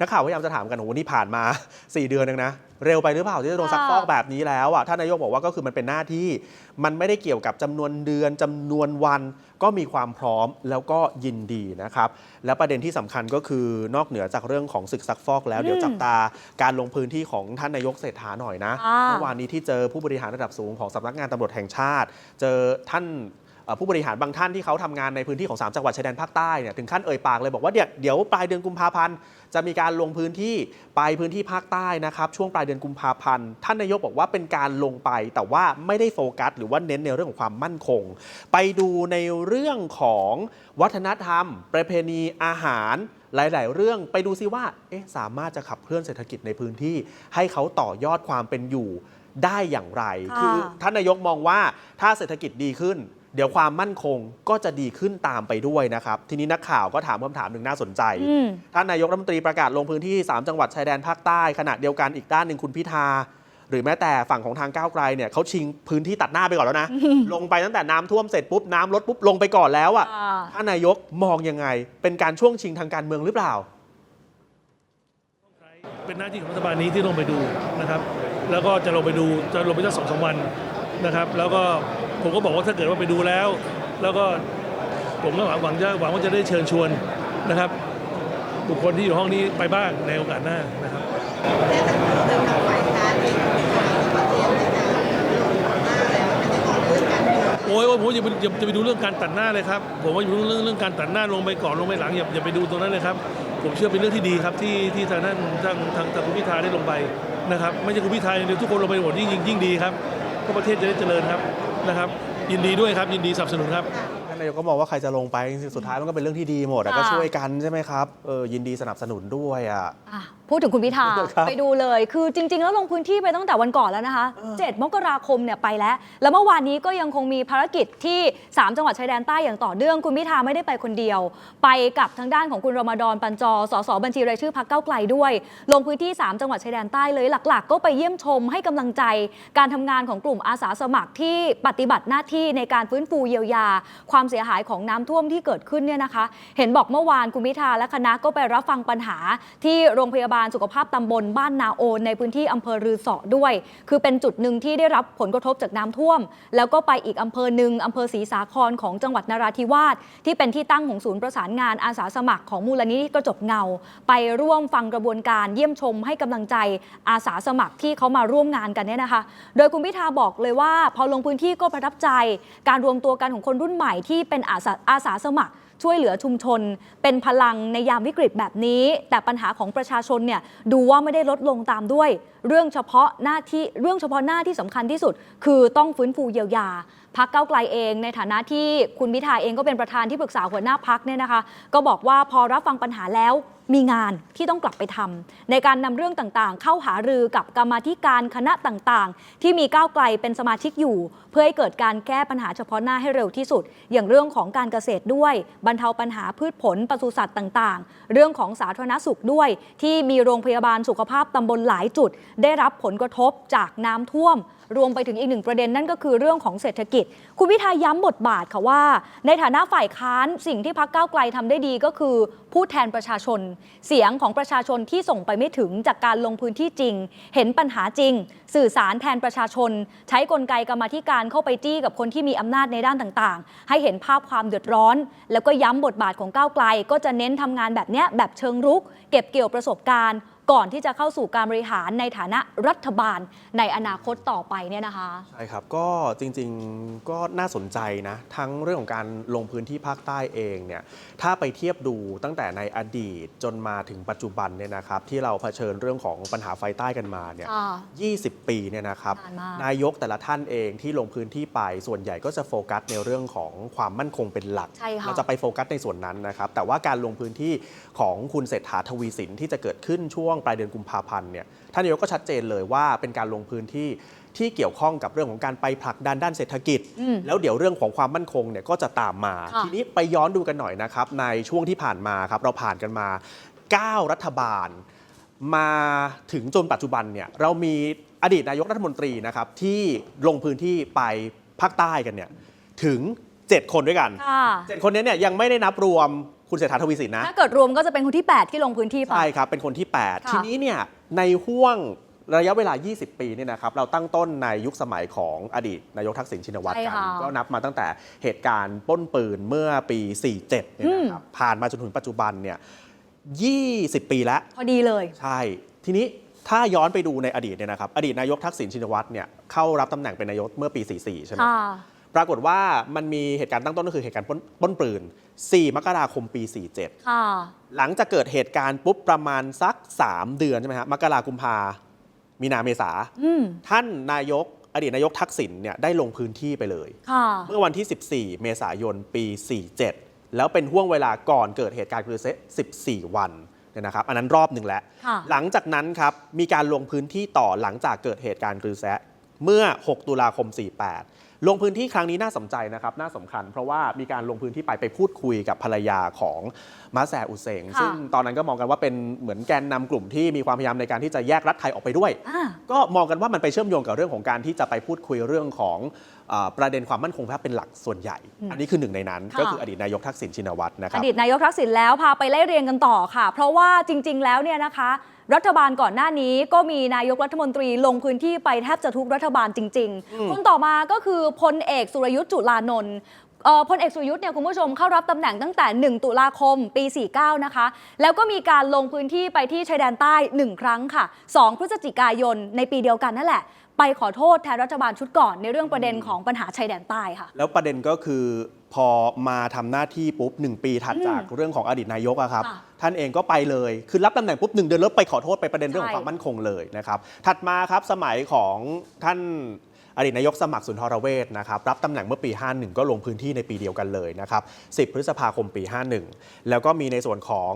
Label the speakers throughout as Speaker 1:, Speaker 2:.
Speaker 1: นักข่าวพยายามจะถามกันโอ้โหนี่ผ่านมา 4 เดือนนึงนะ เร็วไปหรือเปล่าที่จะโดนซักฟอกแบบนี้แล้วอะท่านนายกบอกว่าก็คือมันเป็นหน้าที่ มันไม่ได้เกี่ยวกับจำนวนเดือนจำนวนวันก็มีความพร้อมแล้วก็ยินดีนะครับ และประเด็นที่สำคัญก็คือนอกเหนือจากเรื่องของศึกซักฟอกแล้วเดี๋ยวจับตาการลงพื้นที่ของท่านนายกเศรษฐาหน่อยนะ
Speaker 2: อ่า
Speaker 1: เมื่อวานนี้ที่เจอผู้บริหารระดับสูงของสำนักงานตำรวจแห่งชาติ เจอท่านเอ่อ ผู้บริหารบางท่านที่เขาทำงานในพื้นที่ของ 3 จังหวัดชายแดนภาคใต้เนี่ยถึงขั้นเอ่ยปากเลยบอกว่าเดี๋ยวเดี๋ยวปลายเดือนกุมภาพันธ์จะมีการลงพื้นที่ไปพื้นที่ภาคใต้นะครับช่วงปลายเดือนกุมภาพันธ์ท่านนายกบอกว่าเป็นการลงไป แต่ว่าไม่ได้โฟกัส หรือว่าเน้นในเรื่องของความมั่นคง ไปดูในเรื่องของวัฒนธรรม ประเพณีอาหารหลาย ๆ เรื่องไปดูซิว่าเอ๊ะสามารถจะขับเคลื่อนเศรษฐกิจในพื้นที่ ให้เขาต่อยอดความเป็นอยู่ได้อย่างไร
Speaker 2: ค่ะ
Speaker 1: คือท่านนายกมองว่าถ้าเศรษฐกิจดีขึ้น เดี๋ยวความมั่นคงก็จะดีขึ้นตามไปด้วยนะครับ ทีนี้นักข่าวก็ถามคำถามหนึ่งน่าสนใจ
Speaker 2: อืม
Speaker 1: ท่านนายกรัฐมนตรีประกาศลงพื้นที่ 3 จังหวัดชายแดนภาคใต้ ขณะเดียวกันอีกด้านหนึ่งคุณพิธา หรือแม้แต่ฝั่งของทางก้าวไกลเนี่ยเขาชิงพื้นที่ตัดหน้าไปก่อนแล้วนะ ลงไปตั้งแต่น้ำท่วมเสร็จปุ๊บน้ำลดปุ๊บลงไปก่อนแล้วอะ
Speaker 2: อ่า
Speaker 1: ท่านนายกมองยังไง เป็นการช่วงชิงทางการเมืองหรือเปล่า
Speaker 3: เป็นหน้าที่ของรัฐบาลนี้ที่ลงไปดูนะครับ แล้วก็จะลงไปดูจะลงไปสักสองสามวันนะครับ แล้วก็ ผมก็บอกว่าถ้าเกิดว่าไปดูแล้ว แล้วก็ผมก็หวังหวังจะหวังว่าจะได้เชิญชวนนะครับ บุคคลที่อยู่ห้องนี้ไปบ้างในโอกาสหน้านะครับโอ้ยโอ้ยผมอย่าไปอย่าจะไปดูเรื่องการตัดหน้าเลยครับผมว่าอยู่าเรื่องเรื่องการตัดหน้าลงไปก่อนลงไปหลังอย่าอย่าไปดูตรงนั้นเลยครับ ผมเชื่อเป็นเรื่องที่ดีครับที่ที่ทางท่านทางทางทางคุณพิธาได้ลงไปนะครับ ไม่ใช่คุณพิธาอย่างเดียวทุกคนลงไปหมดยิ่งยิ่งยิ่งดีครับก็ประเทศจะได้เจริญครับ นะครับ ยินดีด้วยครับ ยินดีสนับสนุนครับ
Speaker 1: นนายกก็มองว่าใครจะลงไปจริงๆสุดท้ายมันก็เป็นเรื่องที่ดีหมดอะ
Speaker 2: ค่ะ
Speaker 1: ก็ช่วยกันใช่ไหมครับเออยินดีสนับสนุนด้วยอะ
Speaker 2: อะพูดถึงคุณพิธา
Speaker 1: ครับ
Speaker 2: ไปดูเลย คือจริง ๆ แล้วลงพื้นที่ไปตั้งแต่วันก่อนแล้วนะคะ7มกราคมเนี่ยไปแล้ว แล้วเมื่อวานนี้ก็ยังคงมีภารกิจที่ 3 จังหวัดชายแดนใต้อย่างต่อเนื่องคุณพิธาไม่ได้ไปคนเดียว ไปกับทางด้านของคุณรมดอนปัญจอสสบัญชีรายชื่อพักเก้าวไกลด้วย ลงพื้นที่ 3 จังหวัดชายแดนใต้เลยหลัก ๆ ก็ไปเยี่ยมชมให้กำลังใจ การทำงานของกลุ่มอาสาสมัครที่ปฏิบัติหน้าที่ในการฟื้นฟูเยียวยา ความเสียหายของน้ำท่วมที่เกิดขึ้นเนี่ยนะคะ เห็นบอกเมื่อวานคุณพิธาและคณะก็ไปรับฟังปัญหาที่โรงพยาบาลสุขภาพตำบลบ้านนาโอนในพื้นที่อำเภอรือเสอด้วย คือเป็นจุดหนึ่งที่ได้รับผลกระทบจากน้ำท่วม แล้วก็ไปอีกอำเภอหนึ่งอำเภอศรีสาครของจังหวัดนราธิวาสที่เป็นที่ตั้งของศูนย์ประสานงานอาสาสมัครของมูลนิธิกระจกเงา ไปร่วมฟังกระบวนการเยี่ยมชมให้กำลังใจอาสาสมัครที่เขามาร่วมงานกันเนี่ยนะคะ โดยคุณพิธาบอกเลยว่า พอลงพื้นที่ก็ประทับใจ การรวมตัวกันของคนรุ่นใหม่ที่ที่เป็นอาสาอาสาสมัคร ช่วยเหลือชุมชน เป็นพลังในยามวิกฤตแบบนี้ แต่ปัญหาของประชาชนเนี่ยดูว่าไม่ได้ลดลงตามด้วย เรื่องเฉพาะหน้าที่เรื่องเฉพาะหน้าที่สำคัญที่สุด คือต้องฟื้นฟูเยียวยาพักเก้าไกลเอง ในฐานะที่คุณพิธาเองก็เป็นประธานที่ปรึกษาหัวหน้าพักเนี่ยนะคะ ก็บอกว่าพอรับฟังปัญหาแล้วมีงานที่ต้องกลับไปทำในการนำเรื่องต่างๆ เข้าหารือกับกรรมธิการคณะต่างๆ ที่มีก้าวไกลเป็นสมาชิกอยู่ เพื่อให้เกิดการแก้ปัญหาเฉพาะหน้าให้เร็วที่สุด อย่างเรื่องของการเกษตรด้วยบรรเทาปัญหาพืชผลปศุสัตว์ต่างๆ เรื่องของสาธารณสุขด้วย ที่มีโรงพยาบาลสุขภาพตำบลหลายจุด ได้รับผลกระทบจากน้ำท่วม รวมไปถึงอีกหนึ่งประเด็นนั่นก็คือเรื่องของเศรษฐกิจคุณพิธาย้ำบทบาทค่ะว่า ในฐานะฝ่ายค้านสิ่งที่พักเก้าวไกลทำได้ดีก็คือ พูดแทนประชาชน เสียงของประชาชนที่ส่งไปไม่ถึงจากการลงพื้นที่จริง เห็นปัญหาจริง สื่อสารแทนประชาชน ใช้กลไกกรรมธิการเข้าไปจี้กับคนที่มีอำนาจในด้านต่างๆ ให้เห็นภาพความเดือดร้อน แล้วก็ย้ำบทบาทของก้าวไกล ก็จะเน้นทำงานแบบเนี้ยแบบเชิงรุก เก็บเกี่ยวประสบการณ์ ก่อนที่จะเข้าสู่การบริหารในฐานะรัฐบาลในอนาคตต่อไปเนี่ยนะคะ
Speaker 1: ใช่ครับ ก็จริงๆก็น่าสนใจนะ ทั้งเรื่องของการลงพื้นที่ภาคใต้เองเนี่ยถ้าไปเทียบดูตั้งแต่ในอดีตจนมาถึงปัจจุบันเนี่ยนะครับที่เราเผชิญเรื่องของปัญหาไฟใต้กันมาเนี่ย
Speaker 2: ค่ะ
Speaker 1: 20 ปีเนี่ยนะครับ
Speaker 2: นานมาก
Speaker 1: นายกแต่ละท่านเองที่ลงพื้นที่ไปส่วนใหญ่ก็จะโฟกัสในเรื่องของความมั่นคงเป็นหลัก
Speaker 2: ใช่ค่ะ
Speaker 1: เราจะไปโฟกัสในส่วนนั้นนะครับแต่ว่าการลงพื้นที่ของคุณเศรษฐาทวีสินที่จะเกิดขึ้นช่วงปลายเดือนกุมภาพันธ์เนี่ยท่านนายกก็ชัดเจนเลยว่าเป็นการลงพื้นที่ที่เกี่ยวข้องกับเรื่องของการไปผลักดันด้านเศรษฐกิจ
Speaker 2: อืม
Speaker 1: แล้วเดี๋ยวเรื่องของความมั่นคงเนี่ยก็จะตามมา
Speaker 2: ค่ะ
Speaker 1: ทีนี้ไปย้อนดูกันหน่อยนะครับ ในช่วงที่ผ่านมาครับเราผ่านกันมา 9 รัฐบาล มาถึงจนปัจจุบันเนี่ยเรามีอดีตนายกรัฐมนตรีนะครับที่ลงพื้นที่ไปภาคใต้กันเนี่ยถึง 7 คนด้วยกัน
Speaker 2: ค่ะ
Speaker 1: เจ็ดคนนี้เนี่ยยังไม่ได้นับรวม คุณเศรษฐาทวีสินนะ
Speaker 2: ถ้าเกิดรวมก็จะเป็นคนที่ 8 ที่ลงพื้นที่ไป
Speaker 1: ใช่ครับ เป็นคนที่ 8
Speaker 2: ค่ะ
Speaker 1: ทีนี้เนี่ยในห่วงระยะเวลา 20 ปีเนี่ยนะครับเราตั้งต้นในยุคสมัยของอดีตนายกทักษิณชินวัตร
Speaker 2: ใช่
Speaker 1: กัน
Speaker 2: ค่ะ
Speaker 1: ก็นับมาตั้งแต่เหตุการณ์ปล้นปืนเมื่อปี 47เนี่ยนะครับผ่านมาจนถึงปัจจุบันเนี่ย20 ปีแล้ว
Speaker 2: พอดีเลย
Speaker 1: ใช่ ทีนี้ถ้าย้อนไปดูในอดีตเนี่ยนะครับ อดีตนายกทักษิณชินวัตรเนี่ยเข้ารับตำแหน่งเป็นนายกเมื่อปี 44 ใช่ไหม
Speaker 2: ค่ะ
Speaker 1: ปรากฏว่ามันมีเหตุการณ์ตั้งต้นก็คือเหตุการณ์ปล้นปล้นปืน 4 มกราคมปี 47
Speaker 2: ค่ะ
Speaker 1: หลังจากเกิดเหตุการณ์ปุ๊บประมาณสัก 3 เดือนใช่ไหมฮะมกรากุมภามีนาเมษา
Speaker 2: อืม
Speaker 1: ท่านนายกอดีตนายกทักษิณเนี่ยได้ลงพื้นที่ไปเลย
Speaker 2: ค่ะ
Speaker 1: เมื่อวันที่ 14 เมษายน ปี 47 แล้วเป็นห่วงเวลาก่อนเกิดเหตุการณ์คือเซะ14 วันเนี่ยนะครับ อันนั้นรอบหนึ่งแล้ว
Speaker 2: ค่ะ
Speaker 1: หลังจากนั้นครับ มีการลงพื้นที่ต่อหลังจากเกิดเหตุการณ์กรือแซะเมื่อ 6 ตุลาคม 48 ลงพื้นที่ครั้งนี้น่าสนใจนะครับน่าสำคัญ เพราะว่ามีการลงพื้นที่ไปไปพูดคุยกับภรรยาของมาแซอุเซง
Speaker 2: ค่ะ
Speaker 1: ซึ่งตอนนั้นก็มองกันว่าเป็นเหมือนแกนนำกลุ่มที่มีความพยายามในการที่จะแยกรัฐไทยออกไปด้วย
Speaker 2: อ่า
Speaker 1: ก็มองกันว่ามันไปเชื่อมโยงกับเรื่องของการที่จะไปพูดคุยเรื่องของเออ ประเด็นความมั่นคงแพทย์เป็นหลักส่วนใหญ่ อันนี้คือหนึ่งในนั้น
Speaker 2: ค่ะ
Speaker 1: ก็คืออดีตนายกทักษิณชินวัตรนะค
Speaker 2: อ
Speaker 1: รับ
Speaker 2: ดีตนายกทักษิณแล้วพาไปไล่เรียงกันต่อค่ะ เพราะว่าจริง ๆ แล้วเนี่ยนะคะรัฐบาลก่อนหน้านี้ก็มีนายกรัฐมนตรีลงพื้นที่ไปแทบจะทุกรัฐบาลจริง ๆ คนต่อมาก็คือพลเอกสุรยุทธ์จุลานนท์เอ่อ พลเอกสุรยุทธ์เนี่ยคุณผู้ชมเข้ารับตำแหน่งตั้งแต่ 1 ตุลาคมปี 49 นะคะ แล้วก็มีการลงพื้นที่ไปที่ชายแดนใต้ 1 ครั้งค่ะ 2 พฤศจิกายนในปีเดียวกันนั่นแหละ ไปขอโทษแทนรัฐบาลชุดก่อนในเรื่องประเด็นของปัญหาชายแดนใต้ค่ะ
Speaker 1: แล้วประเด็นก็คือพอมาทำหน้าที่ปุ๊บหนึ่งปีถัดจากเรื่องของอดีตนายกอะครับ
Speaker 2: ค่ะ
Speaker 1: ท่านเองก็ไปเลย คือรับตำแหน่งปุ๊บหนึ่งเดือนแล้วไปขอโทษไปประเด็นเรื่องของ
Speaker 2: ใช่
Speaker 1: ความมั่นคงเลยนะครับถัดมาครับสมัยของท่าน อดีตนายกสมัครสุนทรเวชนะครับรับตำแหน่งเมื่อปี 51 ก็ลงพื้นที่ในปีเดียวกันเลยนะครับ10 พฤษภาคมปี 51 แล้วก็มีในส่วนของ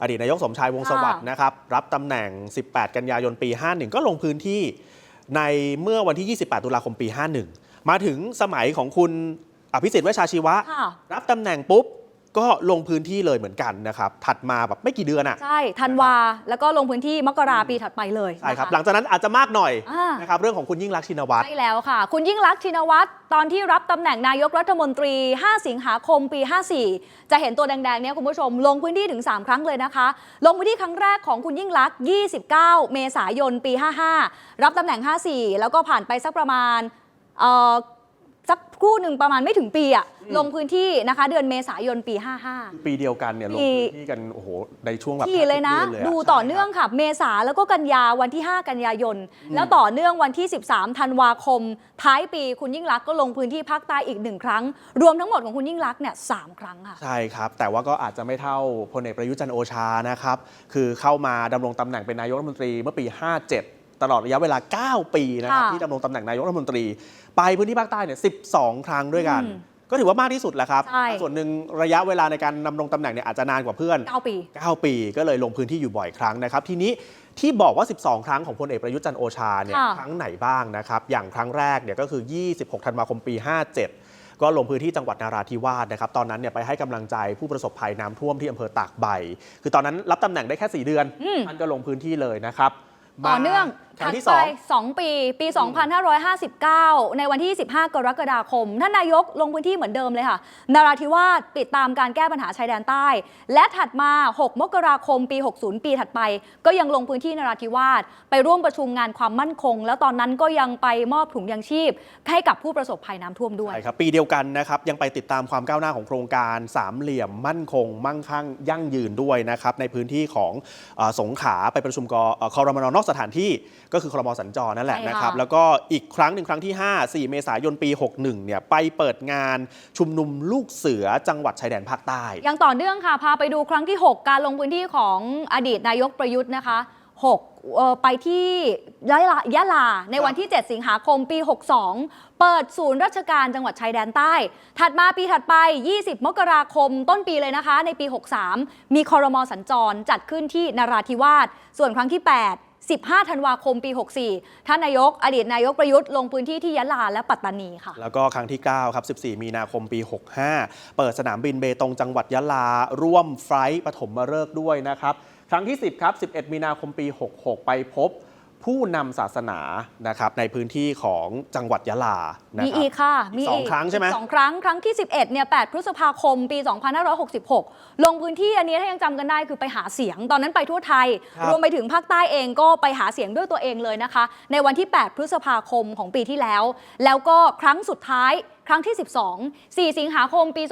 Speaker 1: อดีตนายกสมชายวงศ์สวัสดิ์นะครับรับตำแหน่ง 18 กันยายนปี 51 ก็ลงพื้นที่ในเมื่อวันที่ 28 ตุลาคมปี 51 มาถึงสมัยของคุณอภิสิทธิ์เวชชาชีวะ
Speaker 2: ค่ะ
Speaker 1: รับตำแหน่งปุ๊บ ก็ลงพื้นที่เลยเหมือนกันนะครับ ถัดมาแบบไม่กี่เดือนอะ
Speaker 2: ใช่ธันวา แล้วก็ลงพื้นที่มกราปีถัดไปเลย
Speaker 1: ใช่ครับ
Speaker 2: นะะ
Speaker 1: หลังจากนั้นอาจจะมากหน่อย
Speaker 2: อ่าน
Speaker 1: นะครับเรื่องของคุณยิ่งรักษณ์ชินวัตร
Speaker 2: ใช่แล้วค่ะ คุณยิ่งรักษณ์ชินวัตรตอนที่รับตำแหน่งนายกรัฐมนตรี 5 สิงหาคมปี 54 จะเห็นตัวแดงๆเนี่ยคุณผู้ชม ลงพื้นที่ถึง 3 ครั้งเลยนะคะ ลงพื้นที่ครั้งแรกของคุณยิ่งรักษณ์29 เมษายนปี 55 รับตำแหน่ง 54 แล้วก็ผ่านไปสักประมาณเอ่อ สักครู่หนึ่งประมาณไม่ถึงปีอะลงพื้นที่นะคะ เดือนเมษายนปี 55
Speaker 1: ปีเดียวกันเนี่ยลง
Speaker 2: ปี
Speaker 1: พื้นที่กันโอ้โหในช่วงแบบ
Speaker 2: ที่เลยนะ
Speaker 1: แทบทุกดือ
Speaker 2: ดูต่อเนื่องค่ะ เมษาแล้วก็กันยาวันที่ 5 กันยายน แล้วต่อเนื่องวันที่ 13 ธันวาคม ท้ายปีคุณยิ่งรักษณ์ก็ลงพื้นที่ภาคใต้อีกหนึ่งครั้ง รวมทั้งหมดของคุณยิ่งรักษณ์เนี่ยสามครั้งค่ะ
Speaker 1: ใช่ครับ แต่ว่าก็อาจจะไม่เท่าพลเอกประยุทธ์จันทร์โอชานะครับคือเข้ามาดำรงตำแหน่งเป็นนายกรัฐมนตรีเมื่อปี 57 ตลอดระยะเวลา 9 ปีนะครับ
Speaker 2: ค่ะ
Speaker 1: ที่ดำรงตำแหน่งนายกรัฐมนตรี ไปพื้นที่ภาคใต้เนี่ย12 ครั้งด้วยกัน
Speaker 2: อืม
Speaker 1: ก็ถือว่ามากที่สุดแหละครับ
Speaker 2: ใช่
Speaker 1: ส่วนหนึ่งระยะเวลาในการดำรงตำแหน่งเนี่ยอาจจะนานกว่าเพื่อน
Speaker 2: 9ปี
Speaker 1: 9 ปีก็เลยลงพื้นที่อยู่บ่อยครั้งนะครับ ทีนี้ที่บอกว่า 12 ครั้งของพลเอกประยุทธ์จันทร์โอชาเนี่ย
Speaker 2: ค่ะ
Speaker 1: ครั้งไหนบ้างนะครับ อย่างครั้งแรกเนี่ยก็คือ 26 ธันวาคมปี 57 ก็ลงพื้นที่จังหวัดนาราธิวาสนะครับ ตอนนั้นเนี่ยไปให้กำลังใจผู้ประสบภัยน้ำท่วมที่อำเภอตากใบ คือตอนนั้นรับตำแหน่งได้แค่ 4 เดือน
Speaker 2: อืม
Speaker 1: ท่านก็ลงพื้นที่เลยนะครับ
Speaker 2: ต่อเนื่อง
Speaker 1: ครั้
Speaker 2: ถั
Speaker 1: ง
Speaker 2: ด
Speaker 1: ที่
Speaker 2: ไป
Speaker 1: สอง
Speaker 2: 2ปี ปี 2559 ในวันที่15กรกฎาคม ท่านนายกลงพื้นที่เหมือนเดิมเลยค่ะนาราธิวาสติดตามการแก้ปัญหาชายแดนใต้ และถัดมา 6 มกราคม ปี 60 ปีถัดไป ก็ยังลงพื้นที่นาราธิวาสไปร่วมประชุมงานความมั่นคง แล้วตอนนั้นก็ยังไปมอบถุงยางชีพ ให้กับผู้ประสบภัยน้ำท่วมด้วย
Speaker 1: ใช่ครับ ปีเดียวกันนะครับ ยังไปติดตามความก้าวหน้าของโครงการสามเหลี่ยมมั่นคง มั่งคั่งยั่งยืนด้วยนะครับในพื้นที่ของเออสงขลาไปประชุมกเอ่อคอรมนนอกสถานที่ก็คือคอรมสัญจรนั่นแหละ
Speaker 2: ใช่ค่ะ
Speaker 1: นะครับ แล้วก็อีกครั้งหนึ่งครั้งที่ 5 4 เมษายนปี 61เนี่ยไปเปิดงานชุมนุมลูกเสือจังหวัดชายแดนภาคใต้
Speaker 2: ยังต่อเนื่องค่ะ พาไปดูครั้งที่ 6 การลงพื้นที่ของอดีตนายกประยุทธ์นะคะ6เอ่อไปที่ยะลายะลา ในวันที่ 7 สิงหาคมปี 62 เปิดศูนย์ราชการจังหวัดชายแดนใต้ ถัดมาปีถัดไป 20 มกราคมต้นปีเลยนะคะ ในปี 63 มีคอรมอสัญจรจัดขึ้นที่นราธิวาส ส่วนครั้งที่ 8 15 ธันวาคมปี 64 ท่านนายก อดีตนายกประยุทธ์ลงพื้นที่ที่ยะลาและปัตตานีค่ะ
Speaker 1: แล้วก็ครั้งที่ 9 ครับ 14 มีนาคมปี 65 เปิดสนามบินเบตงจังหวัดยะลา ร่วมไฟล์ปฐมฤกษ์ด้วยนะครับ ครั้งที่ 10 ครับ 11 มีนาคมปี 66 ไปพบ ผู้นำศาสนานะครับในพื้นที่ของจังหวัดยะลานะ
Speaker 2: มี
Speaker 1: ครับ
Speaker 2: อีกค่ะ มี
Speaker 1: สองครั้งใช่ไหม
Speaker 2: สองครั้ง ครั้งที่ 11เนี่ย8พฤษภาคมปี 2566 ลงพื้นที่อันนี้ถ้ายังจำกันได้คือไปหาเสียง ตอนนั้นไปทั่วไทย
Speaker 1: ครับ
Speaker 2: รวมไปถึงภาคใต้เองก็ไปหาเสียงด้วยตัวเองเลยนะคะ ในวันที่ 8 พฤษภาคมของปีที่แล้ว แล้วก็ครั้งสุดท้าย ครั้งที่ 12 4 สิงหาคมปี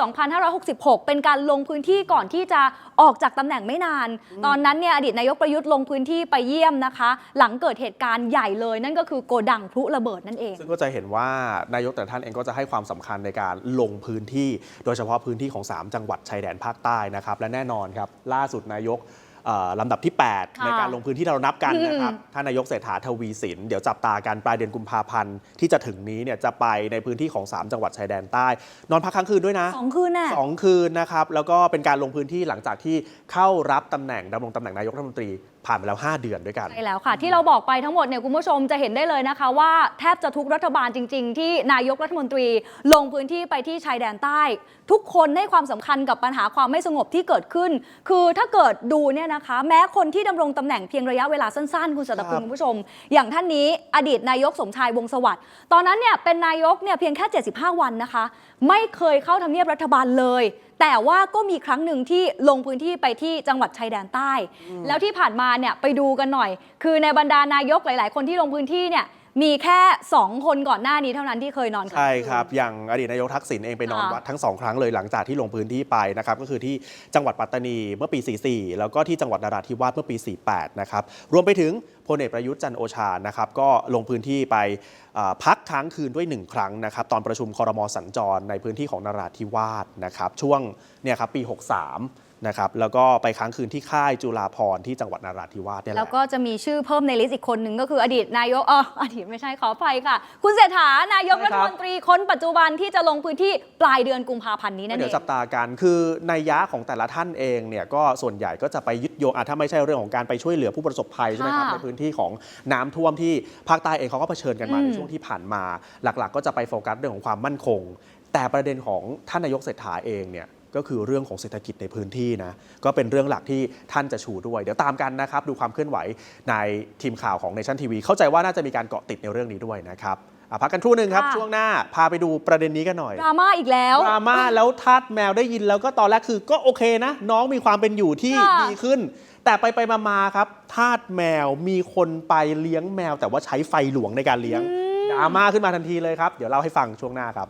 Speaker 2: 2566 เป็นการลงพื้นที่ก่อนที่จะออกจากตำแหน่งไม่นาน ตอนนั้นเนี่ยอดีตนายกประยุทธ์ลงพื้นที่ไปเยี่ยมนะคะ หลังเกิดเหตุการณ์ใหญ่เลย นั่นก็คือโกดังพลุระเบิดนั่นเอง
Speaker 1: ซึ่งก็จะเห็นว่านายกแต่ละท่านเองก็จะให้ความสำคัญในการลงพื้นที่ โดยเฉพาะพื้นที่ของ 3 จังหวัดชายแดนภาคใต้นะครับและแน่นอนครับล่าสุดนายกเอ่อ ลำดับที่ 8
Speaker 2: ค่ะ
Speaker 1: ในการลงพื้นที่เรานับกันนะครับ
Speaker 2: อืม
Speaker 1: ท่านนายกเศรษฐาทวีสิน เดี๋ยวจับตากันปลายเดือนกุมภาพันธ์ที่จะถึงนี้เนี่ยจะไปในพื้นที่ของ 3 จังหวัดชายแดนใต้ นอนพักค้างคืนด้วยนะ
Speaker 2: สองคืนน่ะ
Speaker 1: สองคืนนะครับ แล้วก็เป็นการลงพื้นที่หลังจากที่เข้ารับตำแหน่งดำรงตำแหน่งนายกรัฐมนตรี ผ่านไปแล้ว 5 เดือนด้วยกัน
Speaker 2: ใช่แล้วค่ะที่เราบอกไปทั้งหมดเนี่ยคุณผู้ชมจะเห็นได้เลยนะคะ ว่าแทบจะทุกรัฐบาลจริง ๆ ที่นายกรัฐมนตรีลงพื้นที่ไปที่ชายแดนใต้ ทุกคนให้ความสำคัญกับปัญหาความไม่สงบที่เกิดขึ้น คือถ้าเกิดดูเนี่ยนะคะ แม้คนที่ดำรงตำแหน่งเพียงระยะเวลาสั้นๆ คุณสัตคุณ
Speaker 1: ครับ
Speaker 2: คุณผู้ชม อย่างท่านนี้อดีตนายกสมชายวงสวัสดิ์ตอนนั้นเนี่ยเป็นนายกเนี่ยเพียงแค่ 75 วันนะคะ ไม่เคยเข้าทำเนียบรัฐบาลเลย แต่ว่าก็มีครั้งหนึ่งที่ลงพื้นที่ไปที่จังหวัดชายแดนใต้ แล้วที่ผ่านมาเนี่ยไปดูกันหน่อย คือในบรรดานายกหลาย ๆ คนที่ลงพื้นที่เนี่ย มีแค่ 2 คนก่อนหน้านี้เท่านั้นที่เคยนอนค้าง
Speaker 1: ใช่
Speaker 2: คืน
Speaker 1: ครับอย่างอดีตนายกทักษิณเองไปนอน
Speaker 2: ค่ะ
Speaker 1: วัดทั้งสองครั้งเลยหลังจากที่ลงพื้นที่ไปนะครับ ก็คือที่จังหวัดปัตตานีเมื่อปี 44 แล้วก็ที่จังหวัดนราธิวาสเมื่อปี 48 นะครับ รวมไปถึงพลเอกประยุทธ์จันทร์โอชา นะครับ ก็ลงพื้นที่ไปอ่าพักค้างคืนด้วยหนึ่งครั้งนะครับ ตอนประชุมคอรมอสัญจรในพื้นที่ของนราธิวาสนะครับ ช่วงเนี่ยครับปี 63 นะครับแล้วก็ไปค้างคืนที่ค่ายจุฬาภรณ์ที่จังหวัดนราธิวาสเนี่ยแห
Speaker 2: แล้ว
Speaker 1: ละ
Speaker 2: ก็จะมีชื่อเพิ่มในลิสต์อีกคนหนึ่งก็คืออดีตนายกอ๋ออดีตไม่ใช่ขออภัยค่ะ คุณเศรษฐานายก
Speaker 1: ใช่
Speaker 2: รั
Speaker 1: ค
Speaker 2: ฐ
Speaker 1: รับ
Speaker 2: มนตรีคนปัจจุบันที่จะลงพื้นที่ปลายเดือนกุมภาพันธ์นี้นั่น
Speaker 1: เดี๋
Speaker 2: เอ
Speaker 1: ยว
Speaker 2: ง
Speaker 1: จับตากัน คือในยยะของแต่ละท่านเองเนี่ยก็ส่วนใหญ่ก็จะไปยึดโยงอะถ้าไม่ใช่เรื่องของการไปช่วยเหลือผู้ประสบภัยใช่ไหมครับ
Speaker 2: ค่ะ
Speaker 1: ในพื้นที่ของน้ำท่วมที่ภาคใต้เองเขาก็เผชิญกันมา
Speaker 2: อืม
Speaker 1: ในช่วงที่ผ่านมา หลักๆ ก็จะไปโฟกัสเรื่องของความมั่นคง แต่ประเด็นของท่านนายกเศรษฐาเองเนี่ย ก็คือเรื่องของเศรษฐกิจในพื้นที่นะก็เป็นเรื่องหลักที่ท่านจะชูด้วย เดี๋ยวตามกันนะครับดูความเคลื่อนไหวในทีมข่าวของเนชั่นทีวีเข้าใจว่าน่าจะมีการเกาะติดในเรื่องนี้ด้วยนะครับอะพักกันครู่หนึ่งครับ
Speaker 2: ค่ะ
Speaker 1: ช่วงหน้าพาไปดูประเด็นนี้กันหน่อย
Speaker 2: ดราม่าอีกแล้ว
Speaker 1: ดราม่าแล้วทาสแมวได้ยินแล้วก็ตอนแรกคือก็โอเคนะ น้องมีความเป็นอยู่ที่
Speaker 2: ค่ะ
Speaker 1: ดีขึ้น แต่ไปไปมามาครับทาสแมวมีคนไปเลี้ยงแมว แต่ว่าใช้ไฟหลวงในการเลี้ยงดราม่าขึ้นมาทันทีเลยครับ เดี๋ยวเล่าให้ฟังช่วงหน้าครับ